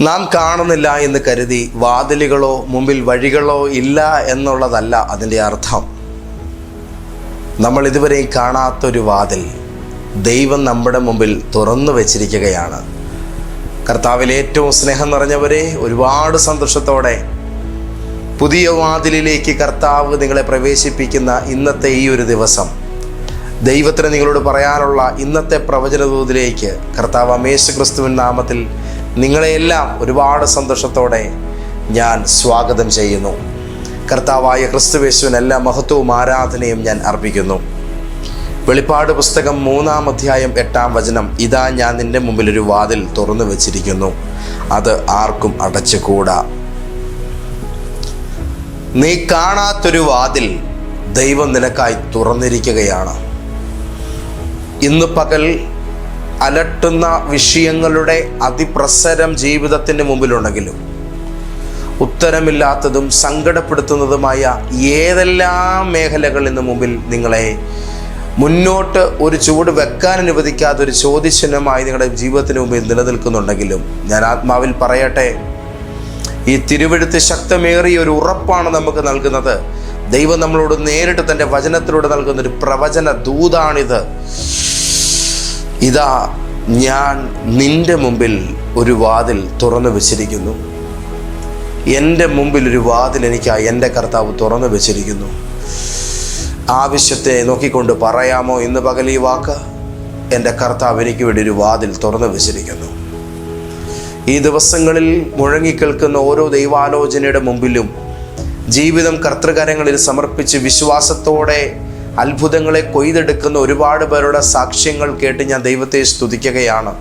നാം കാണുന്നില്ല എന്ന് കരുതി വാതിലുകളോ മുമ്പിൽ വഴികളോ ഇല്ല എന്നുള്ളതല്ല അതിന്റെ അർത്ഥം. നമ്മൾ ഇതുവരെയും കാണാത്തൊരു വാതിൽ ദൈവം നമ്മുടെ മുമ്പിൽ തുറന്നു വച്ചിരിക്കുകയാണ്. കർത്താവിൽ ഏറ്റവും സ്നേഹം നിറഞ്ഞവരെ ഒരുപാട് സന്തോഷത്തോടെ പുതിയ വാതിലിലേക്ക് കർത്താവ് നിങ്ങളെ പ്രവേശിപ്പിക്കുന്ന ഇന്നത്തെ ഈ ഒരു ദിവസം ദൈവത്തിന് നിങ്ങളോട് പറയാനുള്ള ഇന്നത്തെ പ്രവചനദൂതിലേക്ക് കർത്താവ് അമേശ ക്രിസ്തുവിൻ നാമത്തിൽ നിങ്ങളെയെല്ലാം ഒരുപാട് സന്തോഷത്തോടെ ഞാൻ സ്വാഗതം ചെയ്യുന്നു. കർത്താവായ ക്രിസ്തുവേശുവിന് എല്ലാ മഹത്വവും ആരാധനയും ഞാൻ അർപ്പിക്കുന്നു. വെളിപ്പാട് പുസ്തകം മൂന്നാം അധ്യായം എട്ടാം വചനം ഇതാ ഞാൻ നിന്റെ മുമ്പിൽ ഒരു വാതിൽ തുറന്നു വച്ചിരിക്കുന്നു. അത് ആർക്കും അടച്ചുകൂടാ. നീ കാണാത്തൊരു വാതിൽ ദൈവം നിനക്കായി തുറന്നിരിക്കുകയാണ്. ഇന്ന് പകൽ അലട്ടുന്ന വിഷയങ്ങളുടെ അതിപ്രസരം ജീവിതത്തിന് മുമ്പിലുണ്ടെങ്കിലും ഉത്തരമില്ലാത്തതും സങ്കടപ്പെടുത്തുന്നതുമായ ഏതെല്ലാം മേഖലകളിന് മുമ്പിൽ നിങ്ങളെ മുന്നോട്ട് ഒരു ചൂട് വെക്കാൻ അനുവദിക്കാത്ത ഒരു ചോദ്യചിഹ്നമായി നിങ്ങളുടെ ജീവിതത്തിന് മുമ്പിൽ നിലനിൽക്കുന്നുണ്ടെങ്കിലും ഞാൻ ആത്മാവിൽ പറയട്ടെ ഈ തിരുവഴുത്ത് ശക്തമേറിയ ഒരു ഉറപ്പാണ് നമുക്ക് നൽകുന്നത്. ദൈവം നമ്മളോട് നേരിട്ട് തന്റെ വചനത്തിലൂടെ നൽകുന്ന ഒരു പ്രവചന ദൂതാണിത്. ഇതാ ഞാൻ നിന്റെ മുമ്പിൽ ഒരു വാതിൽ തുറന്നു വെച്ചിരിക്കുന്നു. എന്റെ മുമ്പിൽ ഒരു വാതിൽ എനിക്കായി എന്റെ കർത്താവ് തുറന്നു വെച്ചിരിക്കുന്നു. ആവശ്യത്തെ നോക്കിക്കൊണ്ട് പറയാമോ ഇന്ന് പകൽ ഈ വാക്ക്? എന്റെ കർത്താവ് എനിക്ക് വേണ്ടി ഒരു വാതിൽ തുറന്നു വെച്ചിരിക്കുന്നു. ഈ ദിവസങ്ങളിൽ മുഴങ്ങിക്കേൾക്കുന്ന ഓരോ ദൈവാലോചനയുടെ മുമ്പിലും ജീവിതം കർത്തൃകരങ്ങളിൽ സമർപ്പിച്ച് വിശ്വാസത്തോടെ അത്ഭുതങ്ങളെ കൊയ്തെടുക്കുന്ന ഒരുപാട് പേരുടെ സാക്ഷ്യങ്ങൾ കേട്ട് ഞാൻ ദൈവത്തെ സ്തുതിക്കുകയാണ്.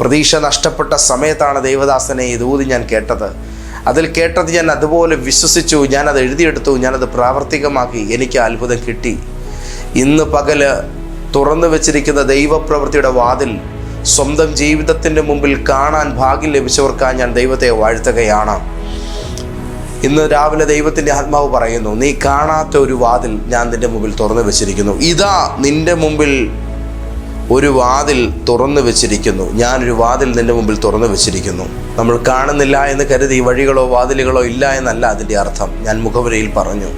പ്രതീക്ഷ നഷ്ടപ്പെട്ട സമയത്താണ് ദൈവദാസനെ ഇതൂതി ഞാൻ കേട്ടത്. അതിൽ കേട്ടത് ഞാൻ അതുപോലെ വിശ്വസിച്ചു ഞാനത് എഴുതിയെടുത്തു ഞാനത് പ്രാവർത്തികമാക്കി എനിക്ക് അത്ഭുതം കിട്ടി. ഇന്ന് പകൽ തുറന്നു വെച്ചിരിക്കുന്ന ദൈവപ്രവൃത്തിയുടെ വാതിൽ സ്വന്തം ജീവിതത്തിന്റെ മുമ്പിൽ കാണാൻ ഭാഗ്യം ലഭിച്ചവർക്കായി ഞാൻ ദൈവത്തെ വാഴ്ത്തുകയാണ്. ഇന്ന് രാവിലെ ദൈവത്തിന്റെ ആത്മാവ് പറയുന്നു നീ കാണാത്ത ഒരു വാതിൽ ഞാൻ നിന്റെ മുമ്പിൽ തുറന്നു വെച്ചിരിക്കുന്നു. ഇതാ നിന്റെ മുമ്പിൽ ഒരു വാതിൽ തുറന്നു വെച്ചിരിക്കുന്നു. ഞാനൊരു വാതിൽ നിന്റെ മുമ്പിൽ തുറന്നു വെച്ചിരിക്കുന്നു. നമ്മൾ കാണുന്നില്ല എന്ന് കരുതി വഴികളോ വാതിലുകളോ ഇല്ല എന്നല്ല അതിന്റെ അർത്ഥം. ഞാൻ മുഖവരയിൽ പറഞ്ഞു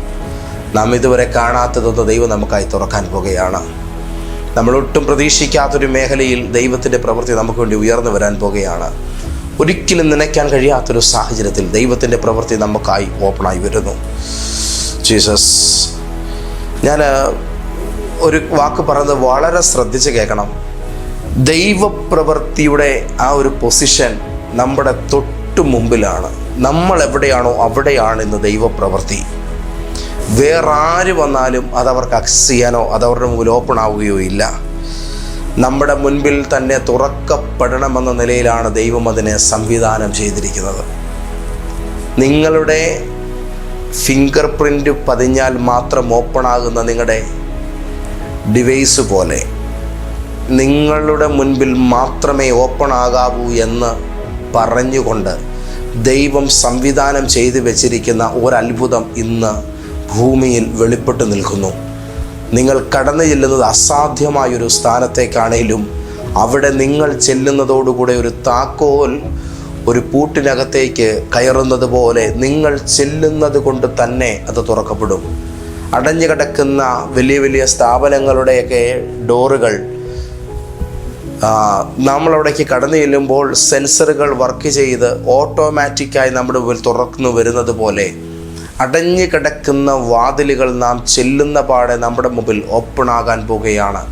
നാം ഇതുവരെ കാണാത്തതൊന്ന് ദൈവം നമുക്കായി തുറക്കാൻ പോകുകയാണ്. നമ്മൾ ഒട്ടും പ്രതീക്ഷിക്കാത്തൊരു മേഖലയിൽ ദൈവത്തിന്റെ പ്രവൃത്തി നമുക്ക് വേണ്ടി ഉയർന്നു വരാൻ പോകുകയാണ്. ഒരിക്കലും നനയ്ക്കാൻ കഴിയാത്തൊരു സാഹചര്യത്തിൽ ദൈവത്തിന്റെ പ്രവൃത്തി നമുക്കായി ഓപ്പണായി വരുന്നു. ജീസസ് ഞാൻ ഒരു വാക്ക് പറയുന്നത് വളരെ ശ്രദ്ധിച്ച് കേൾക്കണം. ദൈവപ്രവൃത്തിയുടെ ആ ഒരു പൊസിഷൻ നമ്മുടെ തൊട്ടു മുമ്പിലാണ്. നമ്മൾ എവിടെയാണോ അവിടെയാണ് ഇന്ന് ദൈവപ്രവൃത്തി. വേറെ ആര് വന്നാലും അതവർക്ക് അക്സസ് ചെയ്യാനോ അതവരുടെ മുമ്പിൽ ഓപ്പൺ ആവുകയോ ഇല്ല. നമ്മുടെ മുൻപിൽ തന്നെ തുറക്കപ്പെടണമെന്ന നിലയിലാണ് ദൈവം അതിനെ സംവിധാനം ചെയ്തിരിക്കുന്നത്. നിങ്ങളുടെ ഫിംഗർ പ്രിന്റ് പതിഞ്ഞാൽ മാത്രം ഓപ്പൺ ആകുന്ന നിങ്ങളുടെ ഡിവൈസ് പോലെ നിങ്ങളുടെ മുൻപിൽ മാത്രമേ ഓപ്പൺ ആകാവൂ എന്ന് പറഞ്ഞുകൊണ്ട് ദൈവം സംവിധാനം ചെയ്തു വച്ചിരിക്കുന്ന ഒരത്ഭുതം ഇന്ന് ഭൂമിയിൽ വെളിപ്പെട്ടു നിൽക്കുന്നു. നിങ്ങൾ കടന്നു ചെല്ലുന്നത് അസാധ്യമായൊരു സ്ഥാനത്തേക്കാണേലും അവിടെ നിങ്ങൾ ചെല്ലുന്നതോടുകൂടെ ഒരു താക്കോൽ ഒരു പൂട്ടിനകത്തേക്ക് കയറുന്നത് പോലെ നിങ്ങൾ ചെല്ലുന്നത് കൊണ്ട് തന്നെ അത് തുറക്കപ്പെടും. അടഞ്ഞു കിടക്കുന്ന വലിയ വലിയ സ്ഥാപനങ്ങളുടെയൊക്കെ ഡോറുകൾ നമ്മളവിടേക്ക് കടന്നു ചെല്ലുമ്പോൾ സെൻസറുകൾ വർക്ക് ചെയ്ത് ഓട്ടോമാറ്റിക്കായി നമ്മുടെ മുമ്പിൽ തുറന്നു വരുന്നത് പോലെ അടഞ്ഞു കിടക്കുന്ന വാതിലുകൾ നാം ചെല്ലുന്ന പാടെ നമ്മുടെ മുമ്പിൽ ഓപ്പൺ ആകാൻ പോകുകയാണ്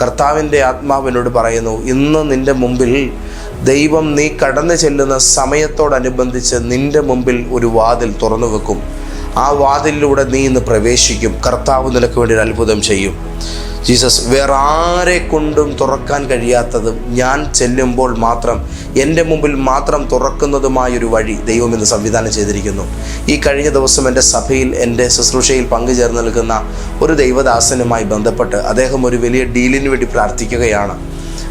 കർത്താവിന്റെ ആത്മാവിനോട് പറയുന്നു ഇന്ന് നിന്റെ മുമ്പിൽ ദൈവം നീ കടന്നു ചെല്ലുന്ന സമയത്തോടനുബന്ധിച്ച് നിന്റെ മുമ്പിൽ ഒരു വാതിൽ തുറന്നു വെക്കും ആ വാതിലിലൂടെ നീ ഇന്ന് പ്രവേശിക്കും. കർത്താവ് നിനക്ക് വേണ്ടി ഒരു അത്ഭുതം ചെയ്യും. ജീസസ് വേറെ ആരെ കൊണ്ടും തുറക്കാൻ കഴിയാത്തതും ഞാൻ ചെല്ലുമ്പോൾ മാത്രം എന്റെ മുമ്പിൽ മാത്രം തുറക്കുന്നതുമായൊരു വഴി ദൈവം ഇന്ന് സംവിധാനം ചെയ്തിരിക്കുന്നു. ഈ കഴിഞ്ഞ ദിവസം എന്റെ സഭയിൽ എന്റെ ശുശ്രൂഷയിൽ പങ്കുചേർന്ന് നിൽക്കുന്ന ഒരു ദൈവദാസനുമായി ബന്ധപ്പെട്ട് അദ്ദേഹം ഒരു വലിയ ഡീലിന് വേണ്ടി പ്രാർത്ഥിക്കുകയാണ്.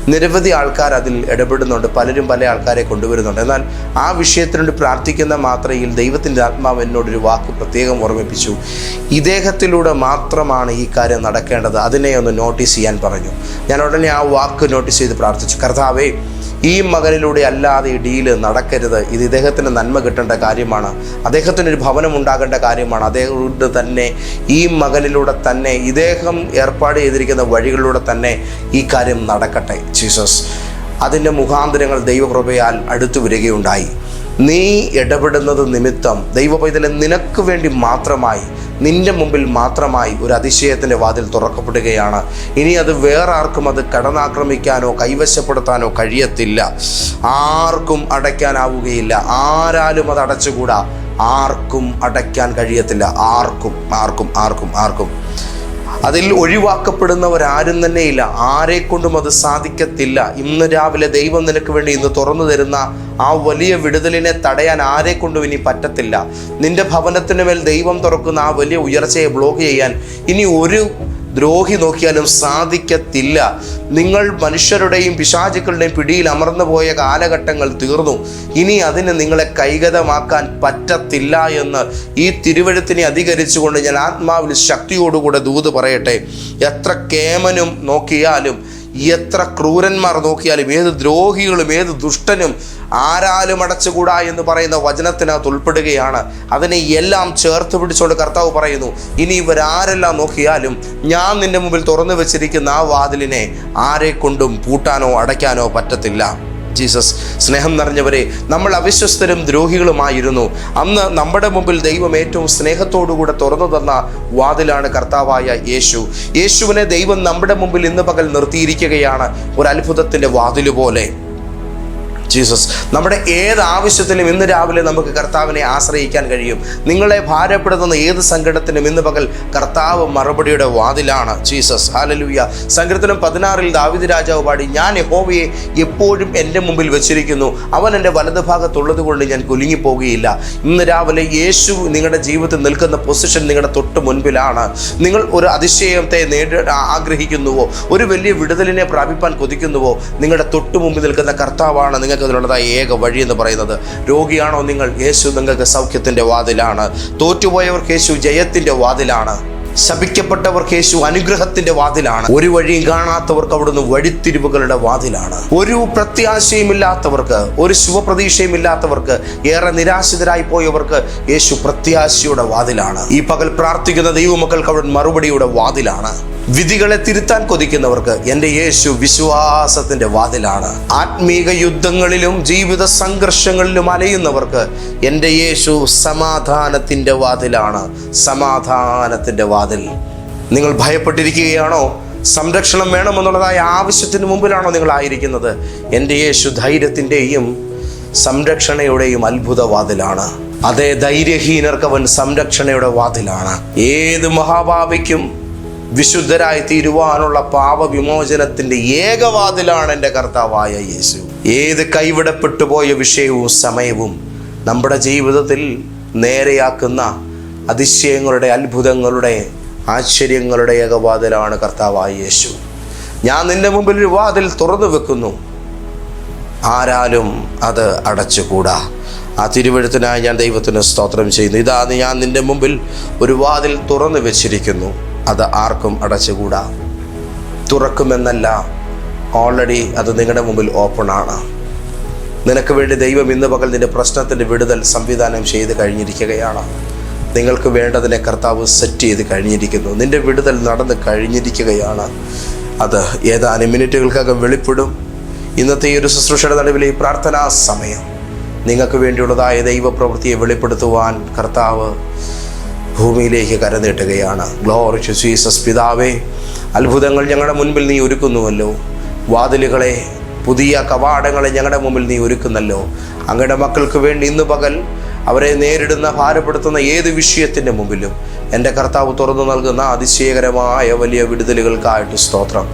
നിരവധി ആൾക്കാർ അതിൽ ഇടപെടുന്നുണ്ട്. പലരും പല ആൾക്കാരെ കൊണ്ടുവരുന്നുണ്ട്. എന്നാൽ ആ വിഷയത്തിന് വേണ്ടി പ്രാർത്ഥിക്കുന്ന മാത്രയിൽ ദൈവത്തിന്റെ ആത്മാവ് എന്നോടൊരു വാക്ക് പ്രത്യേകം ഓർമ്മിപ്പിച്ചു. ഇദ്ദേഹത്തിലൂടെ മാത്രമാണ് ഈ കാര്യം നടക്കേണ്ടത്. അതിനെ ഒന്ന് നോട്ടീസ് ചെയ്യാൻ പറഞ്ഞു. ഞാൻ ഉടനെ ആ വാക്ക് നോട്ടീസ് ചെയ്ത് പ്രാർത്ഥിച്ചു. കർത്താവേ ഈ മകനിലൂടെ അല്ലാതെ ഈ ഡീൽ നടക്കരുത്. ഇത് ഇദ്ദേഹത്തിന് നന്മ കിട്ടേണ്ട കാര്യമാണ്. അദ്ദേഹത്തിനൊരു ഭവനം ഉണ്ടാകേണ്ട കാര്യമാണ്. അദ്ദേഹം തന്നെ ഈ മകനിലൂടെ തന്നെ ഇദ്ദേഹം ഏർപ്പാട് ചെയ്തിരിക്കുന്ന വഴികളിലൂടെ തന്നെ ഈ കാര്യം നടക്കട്ടെ. ജീസസ് അതിന്റെ മുഖാന്തരങ്ങൾ ദൈവകൃപയാൽ അടുത്തു വരികയുണ്ടായി. നീ ഇടപെടുന്നത് നിമിത്തം ദൈവപൈതലെ നിനക്ക് വേണ്ടി മാത്രമായി നിന്റെ മുമ്പിൽ മാത്രമായി ഒരു അതിശയത്തിന്റെ വാതിൽ തുറക്കപ്പെടുകയാണ്. ഇനി അത് വേറെ ആർക്കും അത് കടന്നാക്രമിക്കാനോ കൈവശപ്പെടുത്താനോ കഴിയത്തില്ല. ആർക്കും അടയ്ക്കാനാവുകയില്ല. ആരാലും അത് അടച്ചുകൂടാ. ആർക്കും അടയ്ക്കാൻ കഴിയത്തില്ല. ആർക്കും ആർക്കും ആർക്കും ആർക്കും. അതിൽ ഒഴിവാക്കപ്പെടുന്നവരാരും തന്നെയില്ല. ആരെ കൊണ്ടും അത് സാധിക്കത്തില്ല. ഇന്ന് രാവിലെ ദൈവം നിനക്ക് വേണ്ടി ഇന്ന് തുറന്നു തരുന്ന ആ വലിയ വിടുതലിനെ തടയാൻ ആരെ കൊണ്ടും ഇനി പറ്റത്തില്ല. നിന്റെ ഭവനത്തിന് മേൽ ദൈവം തുറക്കുന്ന ആ വലിയ ഉയർച്ചയെ ബ്ലോക്ക് ചെയ്യാൻ ഇനി ഒരു ദ്രോഹി നോക്കിയാലും സാധിക്കത്തില്ല. നിങ്ങൾ മനുഷ്യരുടെയും പിശാചുക്കളുടെയും പിടിയിൽ അമർന്നു പോയ കാലഘട്ടങ്ങൾ തീർന്നു. ഇനി അതിന് നിങ്ങളെ കൈഗതമാക്കാൻ പറ്റത്തില്ല എന്ന് ഈ തിരുവഴുത്തിനെ അധികരിച്ചുകൊണ്ട് ഞാൻ ആത്മാവിൽ ശക്തിയോടുകൂടെ ദൂത് പറയട്ടെ. എത്ര കേമനും നോക്കിയാലും എത്ര ക്രൂരന്മാർ നോക്കിയാലും ഏത് ദ്രോഹികളും ഏത് ദുഷ്ടനും ആരാലും അടച്ചുകൂടാ എന്ന് പറയുന്ന വചനത്തിനകത്ത് ഉൾപ്പെടുകയാണ്. അതിനെ എല്ലാം ചേർത്ത് പിടിച്ചുകൊണ്ട് കർത്താവ് പറയുന്നു ഇനി ഇവരാരെല്ലാം നോക്കിയാലും ഞാൻ നിന്റെ മുമ്പിൽ തുറന്നു വെച്ചിരിക്കുന്ന ആ വാതിലിനെ ആരെ കൊണ്ടും പൂട്ടാനോ അടയ്ക്കാനോ പറ്റത്തില്ല. ജീസസ് സ്നേഹം നിറഞ്ഞവരെ നമ്മൾ അവിശ്വസ്തരും ദ്രോഹികളുമായിരുന്നു. അന്ന് നമ്മുടെ മുമ്പിൽ ദൈവം ഏറ്റവും സ്നേഹത്തോടുകൂടെ തുറന്നു തന്ന വാതിലാണ് കർത്താവായ യേശു. യേശുവിനെ ദൈവം നമ്മുടെ മുമ്പിൽ ഇന്ന് പകൽ നിർത്തിയിരിക്കുകയാണ് ഒരു അത്ഭുതത്തിന്റെ വാതിൽ പോലെ ജീസസ് നമ്മുടെ ഏത് ആവശ്യത്തിനും ഇന്ന് രാവിലെ നമുക്ക് കർത്താവിനെ ആശ്രയിക്കാൻ കഴിയും. നിങ്ങളെ ഭാരപ്പെടുത്തുന്ന ഏത് സങ്കടത്തിനും ഇന്ന് പകൽ കർത്താവ് മറുപടിയുടെ വാതിലാണ് ജീസസ്. ഹാലലൂയ സങ്കീർത്തനം പതിനാറിൽ ദാവിദ് രാജാവ് പാടി ഞാൻ യഹോവയെ എപ്പോഴും എന്റെ മുമ്പിൽ വെച്ചിരിക്കുന്നു. അവൻ എന്റെ വലതുഭാഗത്തുള്ളത് കൊണ്ട് ഞാൻ കുലുങ്ങിപ്പോകുകയില്ല. ഇന്ന് രാവിലെ യേശു നിങ്ങളുടെ ജീവിതത്തിൽ നിൽക്കുന്ന പൊസിഷൻ നിങ്ങളുടെ തൊട്ട് മുൻപിലാണ്. നിങ്ങൾ ഒരു അതിശയത്തെ നേടി ആഗ്രഹിക്കുന്നുവോ? ഒരു വലിയ വിടുതലിനെ പ്രാപിപ്പാൻ കൊതിക്കുന്നുവോ? നിങ്ങളുടെ തൊട്ട് മുമ്പിൽ നിൽക്കുന്ന കർത്താവാണ് നിങ്ങൾക്ക് അതിനുള്ളതായ ഏക വഴി എന്ന് പറയുന്നത് രോഗിയാണോ നിങ്ങൾ? യേശു നിങ്ങൾക്ക് സൗഖ്യത്തിന്റെ വാതിലാണ്. തോറ്റുപോയവർക്ക് യേശു ജയത്തിന്റെ വാതിലാണ്. ശപിക്കപ്പെട്ടവർക്ക് യേശു അനുഗ്രഹത്തിന്റെ വാതിലാണ്. ഒരു വഴിയും കാണാത്തവർക്ക് അവിടുന്ന് വഴിത്തിരിവുകളുടെ വാതിലാണ്. ഒരു പ്രത്യാശയും ഇല്ലാത്തവർക്ക് ഒരു ശുഭപ്രതീക്ഷയും ഇല്ലാത്തവർക്ക് ഏറെ നിരാശിതരായി പോയവർക്ക് യേശു പ്രത്യാശയുടെ വാതിലാണ്. ഈ പകൽ പ്രാർത്ഥിക്കുന്ന ദൈവമക്കൾക്ക് അവിടെ മറുപടിയുടെ വാതിലാണ്. വിധികളെ തിരുത്താൻ കൊതിക്കുന്നവർക്ക് എന്റെ യേശു വിശ്വാസത്തിന്റെ വാതിലാണ്. ആത്മീക യുദ്ധങ്ങളിലും ജീവിത സംഘർഷങ്ങളിലും അലയുന്നവർക്ക് എന്റെ യേശു സമാധാനത്തിന്റെ വാതിലാണ്. സമാധാനത്തിന്റെ വാതിൽ. നിങ്ങൾ ഭയപ്പെട്ടിരിക്കുകയാണോ? സംരക്ഷണം വേണമെന്നുള്ളതായ ആവശ്യത്തിന് മുമ്പിലാണോ നിങ്ങൾ ആയിരിക്കുന്നത്? എന്റെ യേശു ധൈര്യത്തിന്റെയും സംരക്ഷണയുടെയും അത്ഭുതവാതിലാണ് അതേ ധൈര്യഹീനർക്ക് അവൻ സംരക്ഷണയുടെ വാതിലാണ്. ഏത് മഹാഭാവിക്കും വിശുദ്ധരായി തീരുവാനുള്ള പാപവിമോചനത്തിന്റെ ഏകവാതിലാണ് എന്റെ കർത്താവായ യേശു. ഏത് കൈവിടപ്പെട്ടു പോയ വിഷയവും സമയവും നമ്മുടെ ജീവിതത്തിൽ നേരെയാക്കുന്ന അതിശയങ്ങളുടെ അത്ഭുതങ്ങളുടെ ആശ്ചര്യങ്ങളുടെ ഏകവാതിലാണ് കർത്താവായ യേശു. ഞാൻ നിന്റെ മുമ്പിൽ ഒരു വാതിൽ തുറന്നു വെക്കുന്നു. ആരാലും അത് അടച്ചുകൂടാ. ആ തിരുവഴുത്തിനായി ഞാൻ ദൈവത്തിന് സ്തോത്രം ചെയ്യുന്നു. ഇതാ ഞാൻ നിന്റെ മുമ്പിൽ ഒരു വാതിൽ തുറന്നു വെച്ചിരിക്കുന്നു. അത് ആർക്കും അടച്ചുകൂടാ. തുറക്കുമെന്നല്ല ഓൾറെഡി അത് നിങ്ങളുടെ മുമ്പിൽ ഓപ്പൺ ആണ്. നിനക്ക് വേണ്ടി ദൈവം ഇന്ന് പകൽ നിന്റെ പ്രശ്നത്തിന്റെ വിടുതൽ സംവിധാനം ചെയ്ത് കഴിഞ്ഞിരിക്കുകയാണ്. നിങ്ങൾക്ക് വേണ്ടതിനെ കർത്താവ് സെറ്റ് ചെയ്ത് കഴിഞ്ഞിരിക്കുന്നു. നിന്റെ വിടുതൽ നടന്ന് കഴിഞ്ഞിരിക്കുകയാണ്. അത് ഏതാനും മിനിറ്റുകൾക്കകം വെളിപ്പെടും. ഇന്നത്തെ ഈ ഒരു ശുശ്രൂഷയുടെ നടുവിലെ ഈ പ്രാർത്ഥനാ സമയം. നിങ്ങൾക്ക് വേണ്ടിയുള്ളതായ ദൈവപ്രവൃത്തിയെ വെളിപ്പെടുത്തുവാൻ കർത്താവ് ഭൂമിയിലേക്ക് കരനീട്ടുകയാണ്. ഗ്ലോറി ടു ജീസസ് പിതാവേ അത്ഭുതങ്ങൾ ഞങ്ങളുടെ മുൻപിൽ നീ ഒരുക്കുന്നുവല്ലോ. വാതിലുകളെ പുതിയ കവാടങ്ങളെ ഞങ്ങളുടെ മുമ്പിൽ നീ ഒരുക്കുന്നല്ലോ. അങ്ങയുടെ മക്കൾക്ക് വേണ്ടി ഇന്ന് പകൽ അവരെ നേരിടുന്ന ഭാരപ്പെടുത്തുന്ന ഏത് വിഷയത്തിന്റെ മുമ്പിലും എന്റെ കർത്താവ് തുറന്നു നൽകുന്ന അതിശയകരമായ വലിയ വിടുതലുകൾക്കായിട്ട് സ്തോത്രം.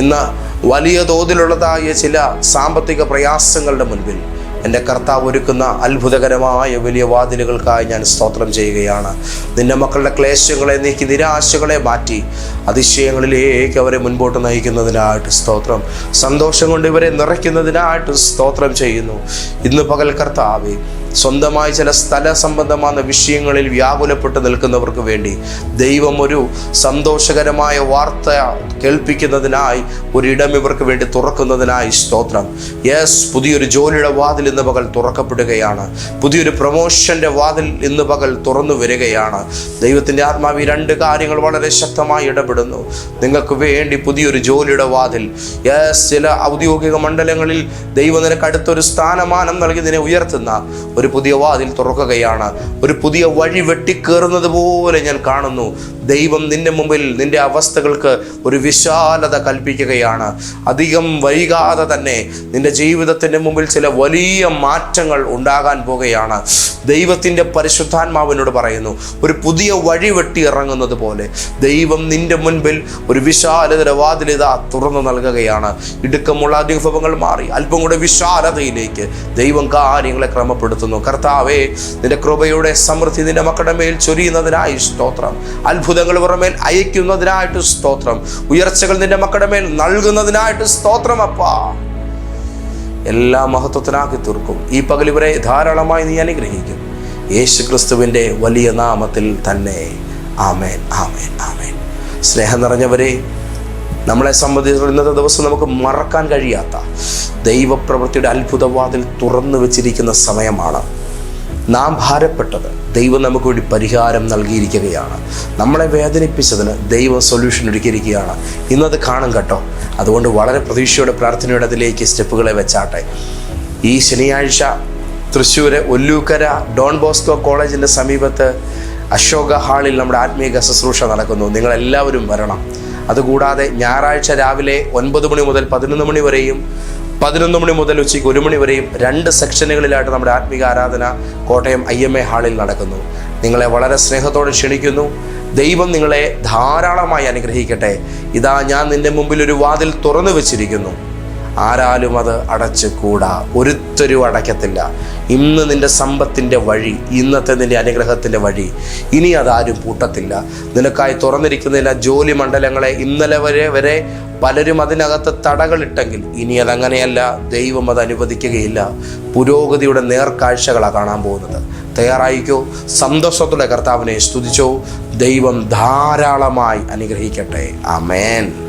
ഇന്ന് വലിയ തോതിലുള്ളതായ ചില സാമ്പത്തിക പ്രയാസങ്ങളുടെ മുൻപിൽ എന്റെ കർത്താവ് ഒരുക്കുന്ന അത്ഭുതകരമായ വലിയ വാതിലുകൾക്കായി ഞാൻ സ്തോത്രം ചെയ്യുകയാണ്. നിന്റെ മക്കളുടെ ക്ലേശങ്ങളെ നീക്കി നിരാശകളെ മാറ്റി. അതിശയങ്ങളിലേക്ക് അവരെ മുൻപോട്ട് നയിക്കുന്നതിനായിട്ട് സ്തോത്രം. സന്തോഷം കൊണ്ട് ഇവരെ നിറയ്ക്കുന്നതിനായിട്ട് സ്തോത്രം ചെയ്യുന്നു. ഇന്ന് പകൽ കർത്താവേ സ്വന്തമായി ചില സ്ഥല സംബന്ധമായ വിഷയങ്ങളിൽ വ്യാകുലപ്പെട്ട് നിൽക്കുന്നവർക്ക് വേണ്ടി ദൈവം ഒരു സന്തോഷകരമായ വാർത്ത കേൾപ്പിക്കുന്നതിനായി ഒരിടം ഇവർക്ക് വേണ്ടി തുറക്കുന്നതിനായി സ്തോത്രം. യെസ് പുതിയൊരു ജോലിയുടെ വാതിൽ ഇന്ന് പകൽ തുറക്കപ്പെടുകയാണ്. പുതിയൊരു പ്രൊമോഷന്റെ വാതിൽ ഇന്ന് പകൽ തുറന്നു വരികയാണ്. ദൈവത്തിന്റെ ആത്മാവ് ഈ രണ്ട് കാര്യങ്ങൾ വളരെ ശക്തമായി ഇടപെടുന്നു നിങ്ങൾക്ക് വേണ്ടി പുതിയൊരു ജോലിയുടെ വാതിൽ യെസ് ചില ഔദ്യോഗിക മണ്ഡലങ്ങളിൽ ദൈവം നിനക്ക് അടുത്തൊരു സ്ഥാനമാനം നൽകി നിന്നെ ഉയർത്തുന്ന ഒരു പുതിയ വാതിൽ തുറക്കുകയാണ്. ഒരു പുതിയ വഴി വെട്ടിക്കേറുന്നത് പോലെ ഞാൻ കാണുന്നു. ദൈവം നിന്റെ മുമ്പിൽ നിന്റെ അവസ്ഥകൾക്ക് ഒരു വിശാലത കൽപ്പിക്കുകയാണ്. അധികം വൈകാതെ തന്നെ നിന്റെ ജീവിതത്തിന്റെ മുമ്പിൽ ചില വലിയ മാറ്റങ്ങൾ ഉണ്ടാകാൻ പോകുകയാണ്. ദൈവത്തിന്റെ പരിശുദ്ധാത്മാവിനോട് പറയുന്നു ഒരു പുതിയ വഴി വെട്ടി ഇറങ്ങുന്നത് പോലെ ദൈവം നിന്റെ മുൻപിൽ ഒരു വിശാലതയുടെ വാതിലിത തുറന്നു നൽകുകയാണ്. ഇടുക്കമുള്ള അനുഭവങ്ങൾ മാറി അല്പം കൂടെ വിശാലതയിലേക്ക് ദൈവം കാര്യങ്ങളെ ക്രമപ്പെടുത്തുന്നു. കർത്താവേ നിന്റെ കൃപയുടെ സമൃദ്ധി നിന്റെ മക്കളുടെ മേൽ ചൊരിയുന്നതിനായി സ്തോത്രം. അത്ഭുതങ്ങൾ പുറമേൽ മേൽ അയക്കുന്നതിനായിട്ട് സ്തോത്രം. ഉയർച്ചകൾ നിന്റെ മക്കളുടെ മേൽ നൽകുന്നതിനായിട്ട് സ്തോത്രം അപ്പാ. എല്ലാ മഹത്വത്തിനാക്കി തീർക്കും. ഈ പകലിവരെ ധാരാളമായി നീ അനുഗ്രഹിക്കും. യേശു ക്രിസ്തുവിന്റെ വലിയ നാമത്തിൽ തന്നെ. ആമേൻ ആമേൻ ആമേൻ. സ്നേഹം നിറഞ്ഞവരെ നമ്മളെ സംബന്ധിച്ചിടത്തോളം ഇന്നത്തെ ദിവസം നമുക്ക് മറക്കാൻ കഴിയാത്ത ദൈവപ്രവൃത്തിയുടെ അത്ഭുതവാതിൽ തുറന്നു വെച്ചിരിക്കുന്ന സമയമാണ്. നാം ഭാരപ്പെട്ടത് ദൈവം നമുക്ക് വേണ്ടി പരിഹാരം നൽകിയിരിക്കുകയാണ്. നമ്മളെ വേദനിപ്പിച്ചതിന് ദൈവം സൊല്യൂഷൻ ഒരുക്കിയിരിക്കുകയാണ്. ഇന്നത് കാണും കേട്ടോ. അതുകൊണ്ട് വളരെ പ്രതീക്ഷയോടെ പ്രാർത്ഥനയുടെ അതിലേക്ക് സ്റ്റെപ്പുകളെ വെച്ചാട്ടെ. ഈ ശനിയാഴ്ച തൃശ്ശൂര് ഒല്ലൂക്കര ഡോൺ ബോസ്കോ കോളേജിന്റെ സമീപത്ത് അശോക ഹാളിൽ നമ്മുടെ ആത്മീക ശുശ്രൂഷ നടക്കുന്നു. നിങ്ങളെല്ലാവരും വരണം. അതുകൂടാതെ ഞായറാഴ്ച രാവിലെ ഒൻപത് മണി മുതൽ പതിനൊന്ന് മണി വരെയും പതിനൊന്ന് മണി മുതൽ ഉച്ചയ്ക്ക് ഒരു മണി വരെയും രണ്ട് സെക്ഷനുകളിലായിട്ട് നമ്മുടെ ആത്മീക ആരാധന കോട്ടയം ഐ എം എ ഹാളിൽ നടക്കുന്നു. നിങ്ങളെ വളരെ സ്നേഹത്തോടെ ക്ഷണിക്കുന്നു. ദൈവം നിങ്ങളെ ധാരാളമായി അനുഗ്രഹിക്കട്ടെ. ഇതാ ഞാൻ നിന്റെ മുമ്പിൽ ഒരു വാതിൽ തുറന്നു വെച്ചിരിക്കുന്നു. ആരാലും അത് അടച്ചുകൂടാ. ഒരുത്തരും അടയ്ക്കത്തില്ല. ഇന്ന് നിന്റെ സമ്പത്തിന്റെ വഴി ഇന്നത്തെ നിന്റെ അനുഗ്രഹത്തിന്റെ വഴി. ഇനി അതാരും പൂട്ടത്തില്ല. നിനക്കായി തുറന്നിരിക്കുന്ന ജോലി മണ്ഡലങ്ങളെ ഇന്നലെ വരെ വരെ പലരും അതിനകത്ത് തടകളിട്ടെങ്കിൽ ഇനി അതങ്ങനെയല്ല ദൈവം അത് അനുവദിക്കുകയില്ല. പുരോഗതിയുടെ നേർക്കാഴ്ചകളാണ് കാണാൻ പോകുന്നത്. തയ്യാറായിക്കോ സന്തോഷത്തോടെ കർത്താവിനെ സ്തുതിച്ചോ. ദൈവം ധാരാളമായി അനുഗ്രഹിക്കട്ടെ. ആമേൻ.